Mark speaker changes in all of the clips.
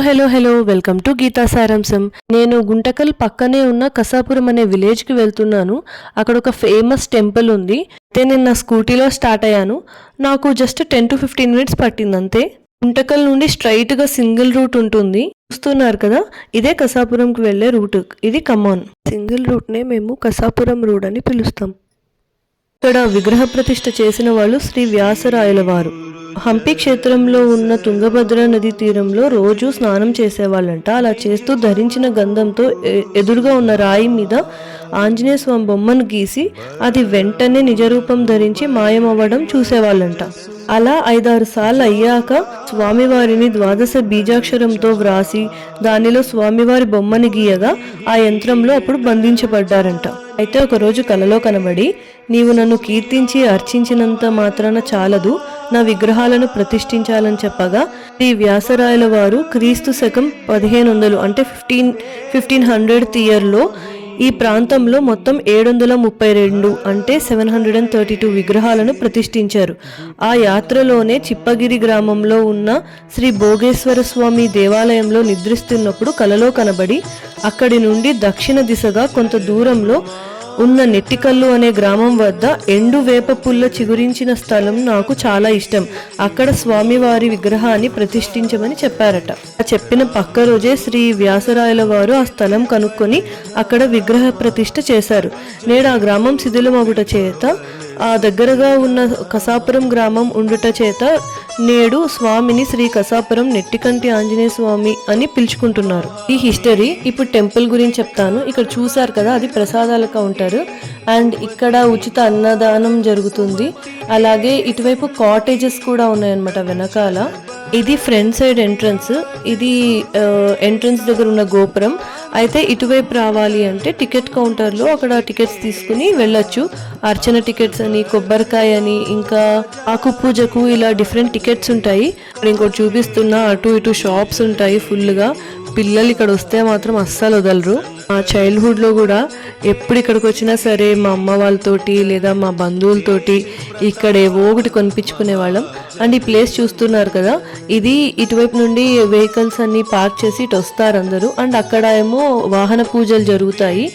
Speaker 1: Hello hello welcome to Geetha సారాంశం. నేను గుంటకల్ పక్కనే ఉన్న కసాపురం అనే విలేజ్కి వెళ్తున్నాను. అక్కడ ఒక ఫేమస్ టెంపుల్ ఉంది. అయితే నేను నా స్కూటీలో స్టార్ట్ అయ్యాను. నాకు just ten to fifteen minutes పట్టింది అంతే. గుంటకల్ నుండి స్ట్రైట్గా సింగిల్ రూట్ ఉంటుంది. చూస్తున్నారు కదా? ఇదే కసాపురంకి వెళ్ళే రూట్. ఇది కమాన్ సింగిల్ రూట్ నే మేము కసాపురం రోడ్ అని పిలుస్తాం. ఇక్కడ విగ్రహ ప్రతిష్ఠ చేసిన వాళ్ళు శ్రీ వ్యాసరాయల వారు హంపి క్షేత్రంలో ఉన్న తుంగభద్ర నది తీరంలో రోజు స్నానం చేసేవాళ్ళంట. అలా చేస్తూ ధరించిన గంధంతో ఎ- ఎదురుగా ఉన్న రాయి మీద ఆంజనేయ స్వామి బొమ్మను గీసి అది వెంటనే నిజరూపం ధరించి మాయమవ్వడం చూసేవాళ్ళంట. అలా ఐదారు సార్లు అయ్యాక స్వామివారిని ద్వాదశ బీజాక్షరంతో వ్రాసి దానిలో స్వామివారి బొమ్మని గీయగా ఆ యంత్రంలో అప్పుడు బంధించబడ్డారంట. అయితే ఒకరోజు కలలో కనబడి నీవు నన్ను కీర్తించి అర్చించినంత మాత్రాన చాలదు నా విగ్రహాలను ప్రతిష్ఠించాలని చెప్పగా శ్రీ వ్యాసరాయల వారు క్రీస్తు శకం పదిహేను వందలు అంటే ఫిఫ్టీన్ ఫిఫ్టీన్ హండ్రెడ్ ఇయర్లో ఈ ప్రాంతంలో మొత్తం ఏడు వందల ముప్పై రెండు అంటే seven hundred and thirty two విగ్రహాలను ప్రతిష్ఠించారు. ఆ యాత్రలోనే చిప్పగిరి గ్రామంలో ఉన్న శ్రీ భోగేశ్వర స్వామి దేవాలయంలో నిద్రిస్తున్నప్పుడు కలలో కనబడి అక్కడి నుండి దక్షిణ దిశగా కొంత దూరంలో ఉన్న నెట్టికల్లు అనే గ్రామం వద్ద ఎండు వేప పుల్ల చిగురించిన స్థలం నాకు చాలా ఇష్టం. అక్కడ స్వామివారి విగ్రహాన్ని ప్రతిష్ఠించమని చెప్పారట. చెప్పిన పక్క రోజే శ్రీ వ్యాసరాయల వారు ఆ స్థలం కనుక్కొని అక్కడ విగ్రహ ప్రతిష్ఠ చేశారు. నేడు ఆ గ్రామం శిథిలమగుట చేత ఆ దగ్గరగా ఉన్న కసాపురం గ్రామం ఉండుట చేత నేడు స్వామిని శ్రీ కసాపురం నెట్టికంటి ఆంజనేయ స్వామి అని పిలుచుకుంటున్నారు. ఈ హిస్టరీ ఇప్పుడు టెంపుల్ గురించి చెప్తాను. ఇక్కడ చూసారు కదా అది ప్రసాదాల కౌంటర్ అండ్ ఇక్కడ ఉచిత అన్నదానం జరుగుతుంది. అలాగే ఇటువైపు కాటేజెస్ కూడా ఉన్నాయన్నమాట వెనకాల. ఇది ఫ్రంట్ సైడ్ ఎంట్రన్స్. ఇది ఎంట్రన్స్ దగ్గర ఉన్న గోపురం. అయితే ఇటువైపు రావాలి అంటే టికెట్ కౌంటర్లో అక్కడ టికెట్స్ తీసుకుని వెళ్ళొచ్చు. అర్చన టికెట్స్ అని కొబ్బరికాయ అని ఇంకా ఆకు పూజకు ఇలా డిఫరెంట్ టికెట్స్ ఉంటాయి. ఇంకోటి చూపిస్తున్న అటు ఇటు షాప్స్ ఉంటాయి ఫుల్గా. పిల్లలు ఇక్కడ వస్తే మాత్రం అస్సలు వదలరు. మా చైల్డ్హుడ్లో కూడా ఎప్పుడు ఇక్కడికి వచ్చినా సరే మా అమ్మ వాళ్ళతోటి లేదా మా బంధువులతోటి ఇక్కడ ఏవో ఒకటి కొనిపించుకునే వాళ్ళం. అండ్ ఈ ప్లేస్ చూస్తున్నారు కదా ఇది ఇటువైపు నుండి వెహికల్స్ అన్ని పార్క్ చేసి ఇటు వస్తారు అందరూ. అండ్ అక్కడ ఏమో వాహన పూజలు జరుగుతాయి.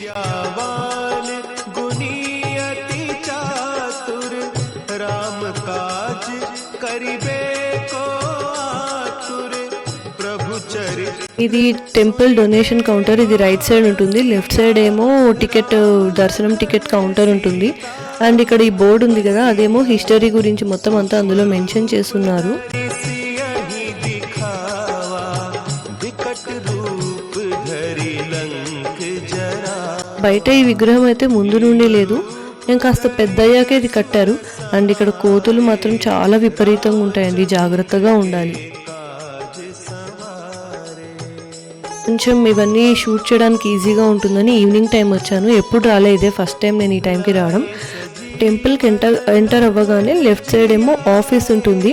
Speaker 1: ఇది టెంపుల్ డొనేషన్ కౌంటర్ ఇది రైట్ సైడ్ ఉంటుంది. లెఫ్ట్ సైడ్ ఏమో టికెట్ దర్శనం టికెట్ కౌంటర్ ఉంటుంది. అండ్ ఇక్కడ ఈ బోర్డు ఉంది కదా అదేమో హిస్టరీ గురించి మొత్తం అంతా అందులో మెన్షన్ చేస్తున్నారు. బయట ఈ విగ్రహం అయితే ముందు నుండి లేదు. నేను కాస్త పెద్దయ్యాకే ఇది కట్టారు. అండ్ ఇక్కడ కోతులు మాత్రం చాలా విపరీతంగా ఉంటాయండి. జాగ్రత్తగా ఉండాలి. కొంచెం ఇవన్నీ షూట్ చేయడానికి ఈజీగా ఉంటుందని ఈవినింగ్ టైం వచ్చాను. ఎప్పుడు రాలే ఇదే ఫస్ట్ టైం నేను ఈ టైంకి రావడం. టెంపుల్కి ఎంటర్ ఎంటర్ అవ్వగానే లెఫ్ట్ సైడ్ ఏమో ఆఫీస్ ఉంటుంది.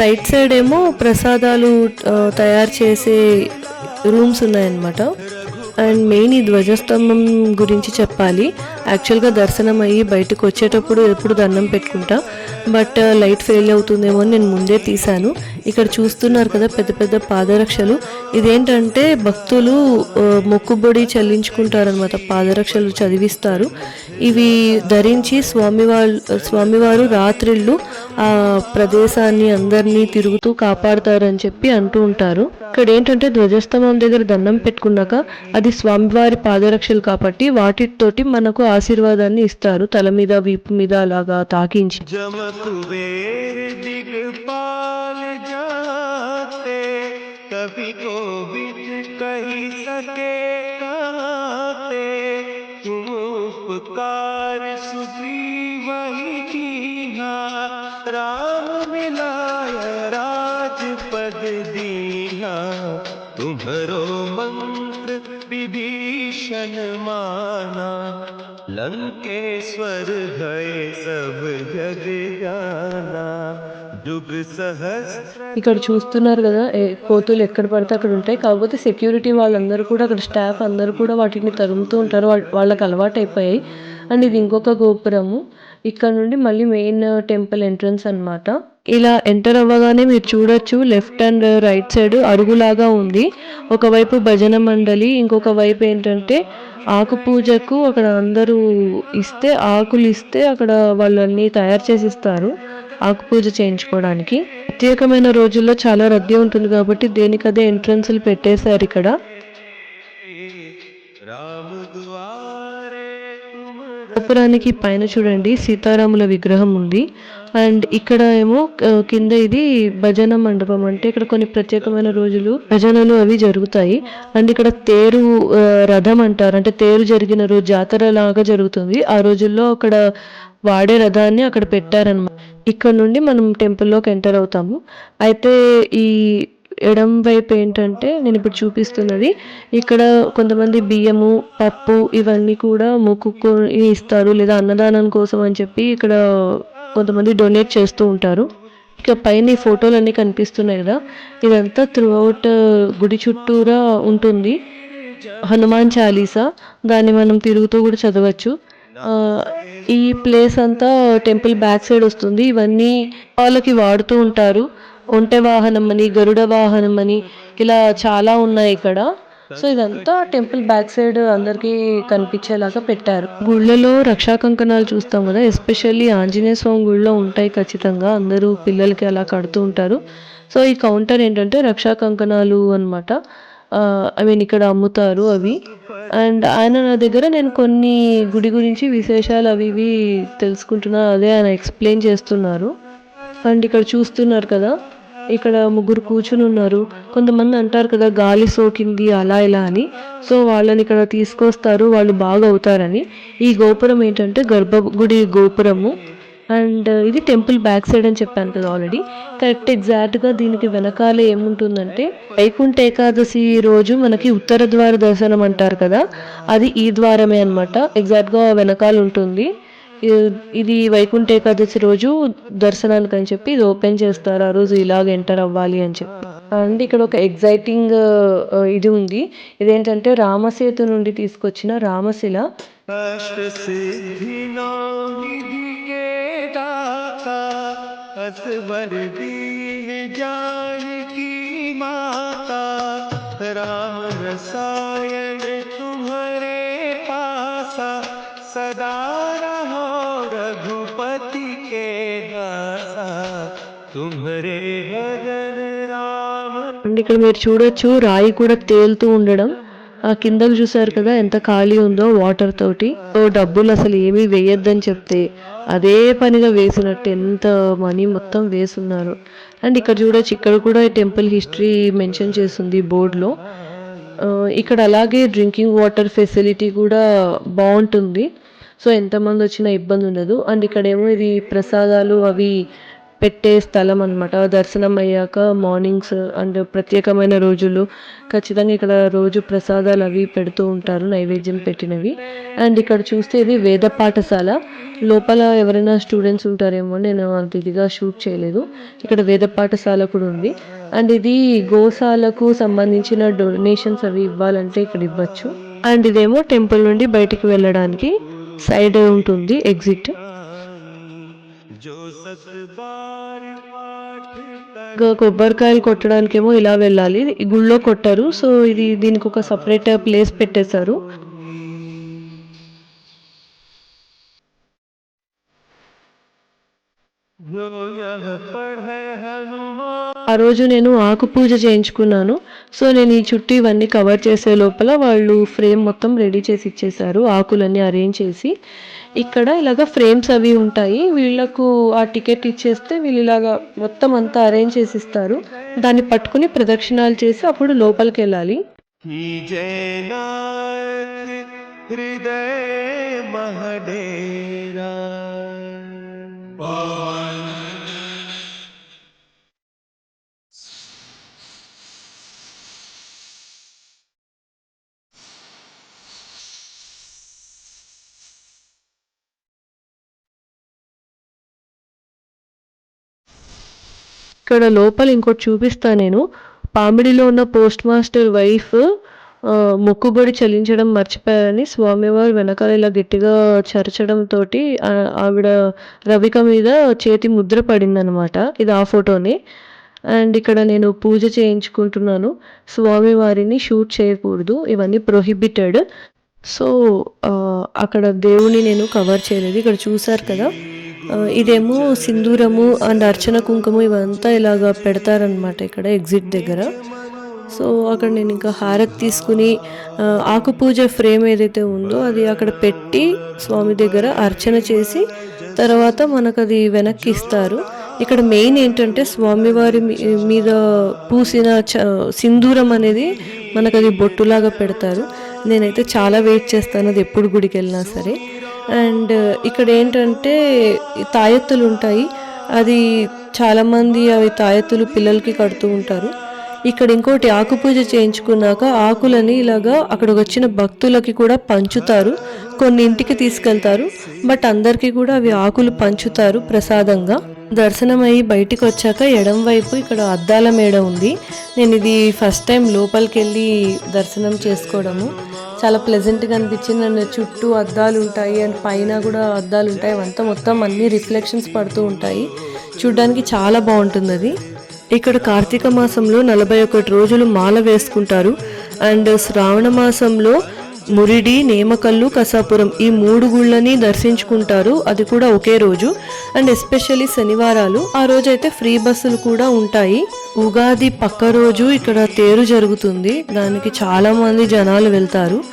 Speaker 1: రైట్ సైడ్ ఏమో ప్రసాదాలు తయారు చేసే రూమ్స్ ఉన్నాయన్నమాట. అండ్ మెయిన్ ఈ ధ్వజస్తంభం గురించి చెప్పాలి. యాక్చువల్గా దర్శనం అయ్యి బయటకు వచ్చేటప్పుడు ఎప్పుడు దండం పెట్టుకుంటా. బట్ లైట్ ఫెయిల్ అవుతుందేమో అని నేను ముందే తీశాను. ఇక్కడ చూస్తున్నారు కదా పెద్ద పెద్ద పాదరక్షలు. ఇదేంటంటే భక్తులు uh, మొక్కుబడి చెల్లించుకుంటారనమాట పాదరక్షలు చదివిస్తారు. ఇవి ధరించి స్వామివారు స్వామివారు రాత్రిళ్ళు ఆ ప్రదేశాన్ని అందరినీ తిరుగుతూ కాపాడుతారని చెప్పి అంటూ ఉంటారు ఇక్కడ ఏంటంటే ధ్వజస్తంభం దగ్గర దండం పెట్టుకున్నాక అది స్వామివారి పాదరక్షలు కాబట్టి వాటితోటి మనకు ఆశీర్వాదాన్ని ఇస్తారు తల మీద వీపు మీద అలాగా తాకించి
Speaker 2: जम कुबेर दिगपाल जाते कभी को बिन कही सके तुम्हरो मंत्र विभीषण माना लंकेश्वर गए सब जग जाना जुग सहस्र
Speaker 1: ఇక్కడ చూస్తున్నారు కదా ఏ- కోతులు ఎక్కడ పడితే అక్కడ ఉంటాయి కాకపోతే సెక్యూరిటీ వాళ్ళందరూ కూడా అక్కడ స్టాఫ్ అందరూ కూడా వాటిని తరుముతూ ఉంటారు వా- వాళ్ళకి అలవాటు అయిపోయాయి అండ్ ఇది ఇంకొక గోపురము ఇక్కడ నుండి మళ్ళీ మెయిన్ టెంపుల్ ఎంట్రన్స్ అనమాట ఇలా ఎంటర్ అవ్వగానే మీరు చూడొచ్చు లెఫ్ట్ అండ్ రైట్ సైడ్ అరుగులాగా ఉంది. ఒకవైపు భజన మండలి ఇంకొక వైపు ఏంటంటే ఆకు పూజకు అక్కడ అందరూ ఇస్తే ఆకులు ఇస్తే అక్కడ వాళ్ళని తయారు చేసి ఇస్తారు ఆకు పూజ చేయించుకోవడానికి. ప్రత్యేకమైన రోజుల్లో చాలా రద్దీ ఉంటుంది కాబట్టి దేనికదే ఎంట్రన్స్లు పెట్టేశారు ఇక్కడ. గోపురానికి పైన చూడండి సీతారాముల విగ్రహం ఉంది. అండ్ ఇక్కడ ఏమో కింద ఇది భజన మండపం. అంటే ఇక్కడ కొన్ని ప్రత్యేకమైన రోజులు భజనలు అవి జరుగుతాయి. అండ్ ఇక్కడ తేరు రథం అంటారు. అంటే తేరు జరిగిన రోజు జాతర లాగా జరుగుతుంది. ఆ రోజుల్లో అక్కడ వాడే రథాన్ని అక్కడ పెట్టారనమాట ఇక్కడ నుండి మనం టెంపుల్లోకి ఎంటర్ అవుతాము. అయితే ఈ ఎడం వైపు ఏంటంటే నేను ఇప్పుడు చూపిస్తున్నది ఇక్కడ కొంతమంది బియ్యము పప్పు ఇవన్నీ కూడా మొక్కుకు ఇస్తారు లేదా అన్నదానం కోసం అని చెప్పి ఇక్కడ కొంతమంది డొనేట్ చేస్తూ ఉంటారు. ఇక పైన ఈ ఫోటోలు అన్నీ కనిపిస్తున్నాయి కదా ఇదంతా త్రూఅవుట్ గుడి చుట్టూరా ఉంటుంది. హనుమాన్ చాలీసా దాన్ని మనం తిరుగుతూ కూడా చదవచ్చు. ఈ ప్లేస్ అంతా టెంపుల్ బ్యాక్ సైడ్ వస్తుంది. ఇవన్నీ వాళ్ళకి వాడుతూ ఉంటారు. ఒంటె వాహనం అని గరుడ వాహనం అని ఇలా చాలా ఉన్నాయి ఇక్కడ. సో ఇదంతా టెంపుల్ బ్యాక్ సైడ్ అందరికీ కనిపించేలాగా పెట్టారు. గుళ్ళలో రక్షా కంకణాలు చూస్తాం కదా ఎస్పెషల్లీ ఆంజనేయ స్వామి గుళ్ళో ఉంటాయి ఖచ్చితంగా. అందరూ పిల్లలకి అలా కడుతూ ఉంటారు. సో ఈ కౌంటర్ ఏంటంటే రక్షా కంకణాలు అనమాట ఐ మీన్ ఇక్కడ అమ్ముతారు అవి. అండ్ ఆయన నా దగ్గర నేను కొన్ని గుడి గురించి విశేషాలు అవి ఇవి తెలుసుకుంటున్నా అదే ఆయన ఎక్స్ప్లెయిన్ చేస్తున్నారు. అండ్ ఇక్కడ చూస్తున్నారు కదా ఇక్కడ ముగ్గురు కూర్చుని ఉన్నారు. కొంతమంది అంటారు కదా గాలి సోకింది అలా ఇలా అని. సో వాళ్ళని ఇక్కడ తీసుకొస్తారు. వాళ్ళు బాగా అవుతారని. ఈ గోపురం ఏంటంటే గర్భగుడి గోపురము. అండ్ ఇది టెంపుల్ బ్యాక్ సైడ్ అని చెప్పాను కదా ఆల్రెడీ. కరెక్ట్ ఎగ్జాక్ట్గా దీనికి వెనకాల ఏముంటుందంటే వైకుంఠ ఏకాదశి రోజు మనకి ఉత్తర ద్వార దర్శనం అంటారు కదా. అది ఈ ద్వారమే అనమాట ఎగ్జాక్ట్గా వెనకాల ఉంటుంది. ఇది వైకుంఠ ఏకాదశి రోజు దర్శనానికి అని చెప్పి ఇది ఓపెన్ చేస్తారు ఆ రోజు ఇలాగ ఎంటర్ అవ్వాలి అని చెప్పి అండ్ ఇక్కడ ఒక ఎగ్జైటింగ్ ఇది ఉంది ఇదేంటంటే రామసేతు నుండి తీసుకొచ్చిన రామశిల
Speaker 2: अष्ट सिद्धि नौ निधि के दाता असवर दीन जानकी माता राम रसायन
Speaker 1: ఇక్కడ మీరు చూడొచ్చు రాయి కూడా తేలుతూ ఉండడం. ఆ కిందకు చూసారు కదా ఎంత ఖాళీ ఉందో వాటర్ తోటి. సో డబ్బులు అసలు ఏమీ వేయొద్దని చెప్తే అదే పనిగా వేసినట్టు ఎంత మనీ మొత్తం వేసున్నారు. అండ్ ఇక్కడ చూడొచ్చు ఇక్కడ కూడా టెంపుల్ హిస్టరీ మెన్షన్ చేస్తుంది బోర్డులో. ఇక్కడ అలాగే డ్రింకింగ్ వాటర్ ఫెసిలిటీ కూడా బాగుంటుంది. సో ఎంతమంది వచ్చినా ఇబ్బంది ఉండదు. అండ్ ఇక్కడేమో ఇది ప్రసాదాలు అవి పెట్టే స్థలం అన్నమాట. దర్శనం అయ్యాక మార్నింగ్స్ అండ్ ప్రత్యేకమైన రోజులు. ఖచ్చితంగా ఇక్కడ రోజు ప్రసాదాలు అవి పెడుతూ ఉంటారు నైవేద్యం పెట్టినవి. అండ్ ఇక్కడ చూస్తే ఇది వేద పాఠశాల. లోపల ఎవరైనా స్టూడెంట్స్ ఉంటారేమో నేను అంత ఇదిగా షూట్ చేయలేదు. ఇక్కడ వేద పాఠశాల కూడా ఉంది. అండ్ ఇది గోశాలకు సంబంధించిన డొనేషన్స్ అవి ఇవ్వాలంటే ఇక్కడ ఇవ్వచ్చు. అండ్ ఇదేమో టెంపుల్ నుండి బయటికి వెళ్ళడానికి సైడ్ ఉంటుంది ఎగ్జిట్. ఇంకా కొబ్బరికాయలు కొట్టడానికేమో ఇలా వెళ్ళాలి. గుళ్ళో కొట్టారు. సో ఇది దీనికి ఒక సపరేట్ ప్లేస్ పెట్టేశారు. ఆ రోజు నేను ఆకు పూజ చేయించుకున్నాను. సో నేను ఈ చుట్టూ ఇవన్నీ కవర్ చేసే లోపల వాళ్ళు ఫ్రేమ్ మొత్తం రెడీ చేసి ఇచ్చేసారు ఆకులన్నీ అరేంజ్ చేసి. ఇక్కడ ఇలాగ ఫ్రేమ్స్ అవి ఉంటాయి. వీళ్ళకు ఆ టికెట్ ఇచ్చేస్తే వీళ్ళు ఇలాగ మొత్తం అంతా అరేంజ్ చేసి ఇస్తారు. దాన్ని పట్టుకుని ప్రదక్షిణాలు చేసి అప్పుడు లోపలికి వెళ్ళాలి.
Speaker 2: హృదయ మహడేరా
Speaker 1: ఇక్కడ లోపల ఇంకోటి చూపిస్తా నేను. పామిడిలో ఉన్న పోస్ట్ మాస్టర్ వైఫ్ మొక్కుబడి చెల్లించడం మర్చిపోయారని స్వామివారు వెనకాల ఇలా గట్టిగా చరచడంతో ఆవిడ రవిక మీద చేతి ముద్ర పడిందనమాట ఇది ఆ ఫోటోని. అండ్ ఇక్కడ నేను పూజ చేయించుకుంటున్నాను. స్వామివారిని షూట్ చేయకూడదు. ఇవన్నీ ప్రొహిబిటెడ్. సో అక్కడ దేవుని నేను కవర్ చేయలేదు. ఇక్కడ చూసారు కదా? ఇదేమో సింధూరము అండ్ అర్చన కుంకుమ ఇవంతా ఇలాగా పెడతారనమాట ఇక్కడ ఎగ్జిట్ దగ్గర. సో అక్కడ నేను ఇంకా హారతి తీసుకుని ఆకుపూజ ఫ్రేమ్ ఏదైతే ఉందో అది అక్కడ పెట్టి స్వామి దగ్గర అర్చన చేసి తర్వాత మనకు అది వెనక్కి ఇస్తారు. ఇక్కడ మెయిన్ ఏంటంటే స్వామివారి మీ- మీద పూసిన చ సింధూరం అనేది మనకు అది బొట్టులాగా పెడతారు. నేనైతే చాలా వెయిట్ చేస్తాను అది ఎప్పుడు గుడికి వెళ్ళినా సరే. అండ్ ఇక్కడ ఏంటంటే తాయెత్తులు ఉంటాయి. అది చాలామంది అవి తాయెత్తులు పిల్లలకి కడుతూ ఉంటారు. ఇక్కడ ఇంకోటి ఆకు పూజ చేయించుకున్నాక ఆకులని ఇలాగా అక్కడికి వచ్చిన భక్తులకి కూడా పంచుతారు. కొన్ని ఇంటికి తీసుకెళ్తారు. బట్ అందరికీ కూడా అవి ఆకులు పంచుతారు ప్రసాదంగా. దర్శనం అయ్యి బయటికి వచ్చాక ఎడం వైపు ఇక్కడ అద్దాల మేడ ఉంది. నేను ఇది ఫస్ట్ టైం లోపలికి వెళ్ళి దర్శనం చేసుకోవడము. చాలా ప్లెజెంట్గా అనిపించింది. అండ్ చుట్టూ అద్దాలు ఉంటాయి. అండ్ పైన కూడా అద్దాలు ఉంటాయి. అవంతా మొత్తం అన్ని రిఫ్లెక్షన్స్ పడుతూ ఉంటాయి. చూడ్డానికి చాలా బాగుంటుంది అది. ఇక్కడ కార్తీక మాసంలో నలభై ఒకటి రోజులు మాల వేసుకుంటారు. అండ్ శ్రావణ మాసంలో మురిడి నేమకల్లు కసాపురం ఈ మూడు గుళ్ళని దర్శించుకుంటారు. అది కూడా ఒకే రోజు. అండ్ ఎస్పెషల్లీ శనివారాలు. ఆ రోజు అయితే ఫ్రీ బస్సులు కూడా ఉంటాయి. ఉగాది పక్క రోజు ఇక్కడ తేరు జరుగుతుంది. దానికి చాలామంది జనాలు వెళ్తారు.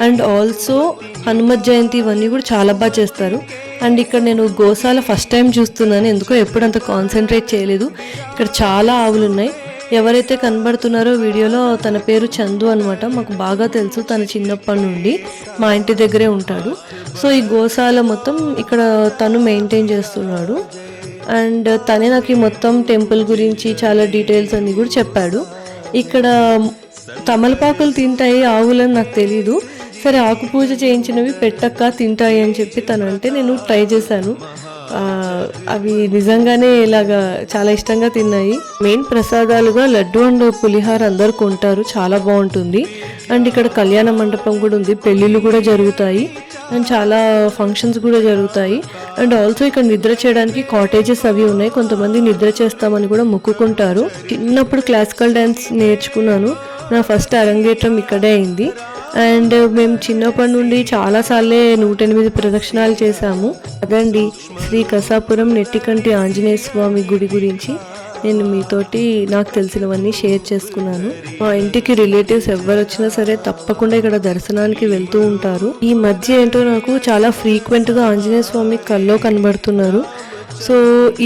Speaker 1: అండ్ ఆల్సో హనుమత్ జయంతి ఇవన్నీ కూడా చాలా బాగా చేస్తారు. అండ్ ఇక్కడ నేను గోశాల ఫస్ట్ టైం చూస్తున్నాను. ఎందుకో ఎప్పుడు అంత కాన్సన్ట్రేట్ చేయలేదు. ఇక్కడ చాలా ఆవులు ఉన్నాయి. ఎవరైతే కనబడుతున్నారో వీడియోలో తన పేరు చందు అనమాట మాకు బాగా తెలుసు. తన చిన్నప్పటి నుండి మా ఇంటి దగ్గరే ఉంటాడు. సో ఈ గోశాల మొత్తం ఇక్కడ తను మెయింటైన్ చేస్తున్నాడు. అండ్ తనే నాకు ఈ మొత్తం టెంపుల్ గురించి చాలా డీటెయిల్స్ అన్ని కూడా చెప్పాడు. ఇక్కడ తమలపాకులు తింటాయి ఆవులని నాకు తెలీదు. సరే ఆకు పూజ చేయించినవి పెట్టక్క తింటాయి అని చెప్పి తను అంటే నేను ట్రై చేశాను. అవి నిజంగానే ఇలాగా చాలా ఇష్టంగా తిన్నాయి. మెయిన్ ప్రసాదాలుగా లడ్డు అండ్ పులిహార అందరు కొంటారు చాలా బాగుంటుంది. అండ్ ఇక్కడ కళ్యాణ మండపం కూడా ఉంది పెళ్ళిళ్ళు కూడా జరుగుతాయి. అండ్ చాలా ఫంక్షన్స్ కూడా జరుగుతాయి. అండ్ ఆల్సో ఇక్కడ నిద్ర చేయడానికి కాటేజెస్ అవి ఉన్నాయి. కొంతమంది నిద్ర చేస్తామని కూడా మొక్కుకుంటారు. చిన్నప్పుడు క్లాసికల్ డ్యాన్స్ నేర్చుకున్నాను. నా ఫస్ట్ అరంగేట్రం ఇక్కడే అయింది. అండ్ మేము చిన్నప్పటి నుండి చాలాసార్లే నూట ఎనిమిది ప్రదక్షిణాలు చేశాము. అదండి శ్రీ కసాపురం నెట్టికంటి ఆంజనేయ స్వామి గుడి గురించి. నేను మీతోటి నాకు తెలిసినవన్నీ షేర్ చేసుకున్నాను. మా ఇంటికి రిలేటివ్స్ ఎవరు వచ్చినా సరే తప్పకుండా ఇక్కడ దర్శనానికి వెళ్తూ ఉంటారు. ఈ మధ్య ఏంటో నాకు చాలా ఫ్రీక్వెంట్గా ఆంజనేయ స్వామి కల్లో కనబడుతున్నారు. సో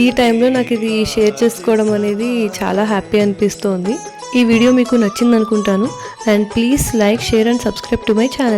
Speaker 1: ఈ టైంలో నాకు ఇది షేర్ చేసుకోవడం అనేది చాలా హ్యాపీ అనిపిస్తోంది. ఈ వీడియో మీకు నచ్చింది అనుకుంటాను and please like share and subscribe to my channel